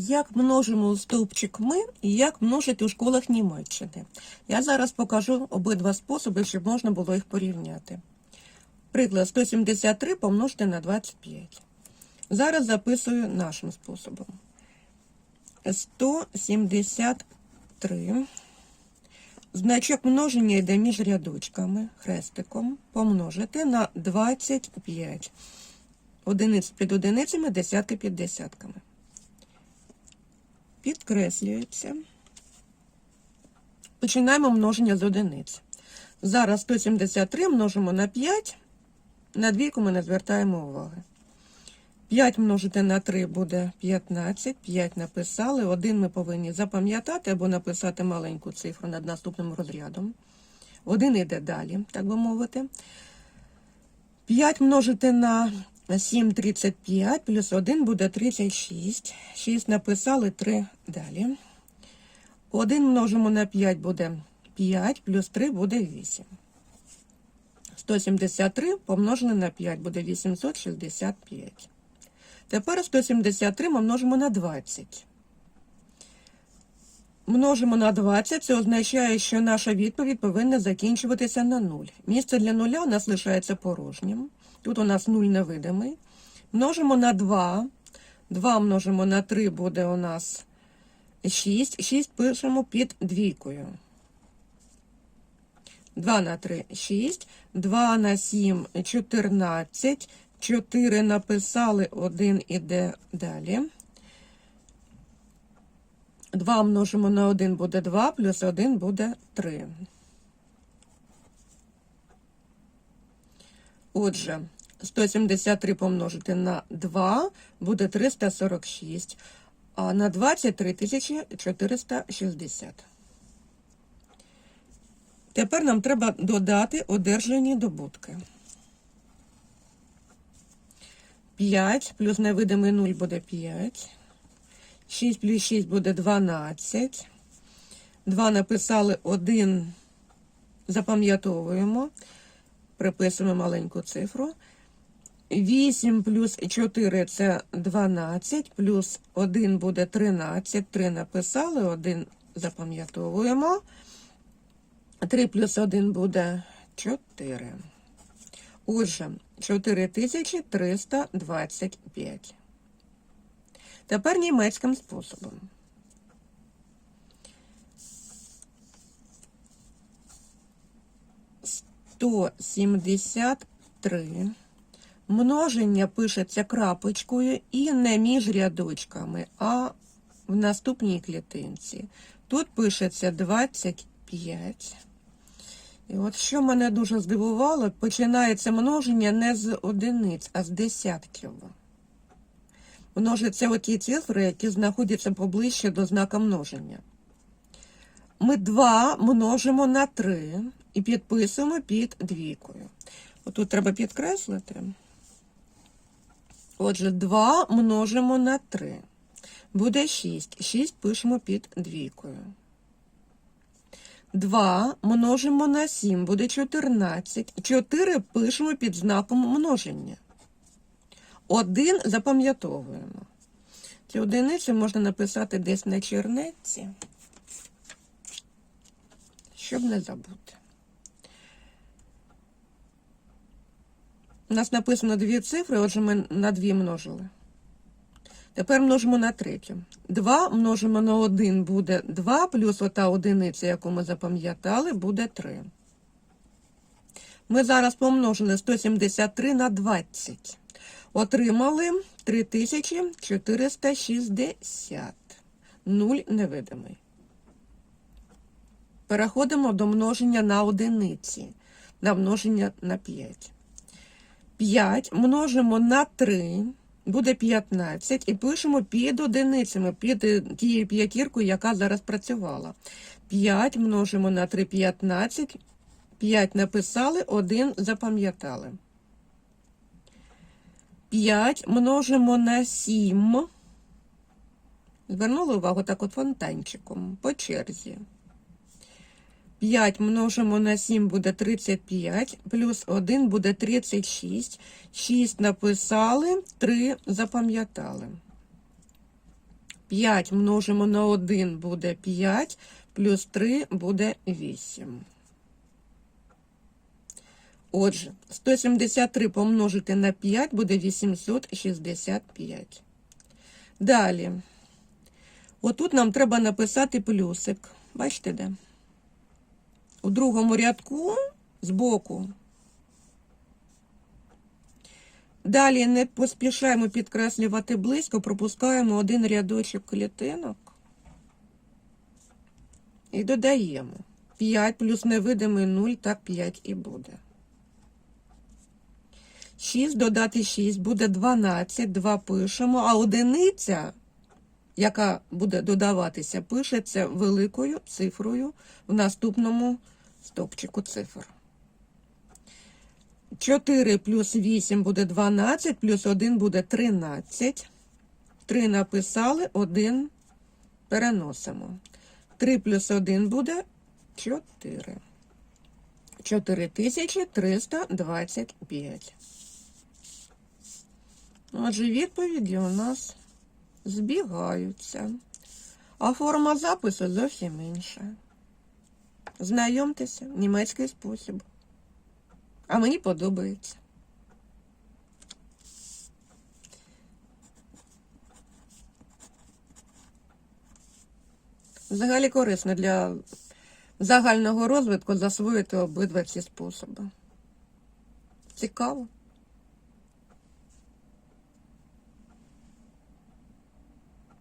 Як множимо стовпчик ми і як множать у школах Німеччини. Я зараз покажу обидва способи, щоб можна було їх порівняти. Приклад 173 помножити на 25. Зараз записую нашим способом. 173. Значок множення йде між рядочками, хрестиком, помножити на 25. Одиниць під одиницями, десятки під десятками. Підкреслюється. Починаємо множення з одиниць. Зараз 173 множимо на 5. На двійку ми не звертаємо уваги. 5 множити на 3 буде 15. 5 написали. 1 ми повинні запам'ятати або написати маленьку цифру над наступним розрядом. 1 йде далі, так би мовити. 5 множити на 7 35, плюс 1 буде 36. 6 написали, 3 далі. 1 множимо на 5 буде 5, плюс 3 буде 8. 173 помножили на 5 буде 865. Тепер 173 ми множимо на 20. Множимо на 20, це означає, що наша відповідь повинна закінчуватися на 0. Місце для нуля у нас лишається порожнім. Тут у нас 0 невидимий. Множимо на 2. 2 множимо на 3 буде у нас 6. 6 пишемо під двійкою. 2 на 3 6. 2 на 7 14. 4 написали, 1 іде далі. 2 множимо на 1 буде 2, плюс 1 буде 3. Отже, 173 помножити на 2 буде 346, а на 23 460. Тепер нам треба додати одержані добутки. 5 плюс невидимий 0 буде 5. 6 плюс 6 буде 12. 2 написали 1, запам'ятовуємо, приписуємо маленьку цифру. 8 плюс 4 це 12, плюс 1 буде 13. 3 написали, 1 запам'ятовуємо. 3 плюс 1 буде 4. Отже, 4325. Тепер німецьким способом. Сто сімдесят три. Множення пишеться крапочкою і не між рядочками, а в наступній клітинці. Тут пишеться 25. І от що мене дуже здивувало, починається множення не з одиниць, а з десятків. Множаться оті цифри, які знаходяться поближче до знака множення. Ми 2 множимо на 3 і підписуємо під двійкою. Отут треба підкреслити. Отже, 2 множимо на 3. Буде 6. 6 пишемо під двійкою. 2 множимо на 7, буде 14. 4 пишемо під знаком множення. 1 запам'ятовуємо. Ці одиниці можна написати десь на чернетці, щоб не забути. У нас написано дві цифри, отже, ми на 2 множили. Тепер множимо на третю. 2 множимо на 1 буде 2, плюс ота одиниця, яку ми запам'ятали, буде 3. Ми зараз помножили 173 на 20. Отримали 3460. Нуль невидимий. Переходимо до множення на одиниці. На множення на 5. 5 множимо на 3 буде 15 і пишемо під одиницями, під тією п'ятіркою, яка зараз працювала. 5 множимо на 3 15. 5 написали, 1 запам'ятали. 5 множимо на 7. Звернули увагу так от фонтанчиком по черзі. 5 множимо на 7 буде 35, плюс 1 буде 36. 6 написали, 3 запам'ятали. 5 множимо на 1 буде 5, плюс 3 буде 8. Отже, 173 помножити на 5 буде 865. Далі. Отут нам треба написати плюсик. Бачите де? У другому рядку збоку. Далі не поспішаємо підкреслювати близько, пропускаємо один рядочок клітинок і додаємо 5 плюс невидимий 0, так 5 і буде. 6 додати 6 буде 12, 2 пишемо, а одиниця, яка буде додаватися, пишеться великою цифрою в наступному стопчику цифр. 4 плюс 8 буде 12, плюс 1 буде 13. 3 написали, 1 переносимо. 3 плюс 1 буде 4. 4325. Отже, відповіді у нас збігаються. А форма запису зовсім інша. Знайомтеся, німецький спосіб. А мені подобається. Взагалі корисно для загального розвитку засвоїти обидва ці способи. Цікаво.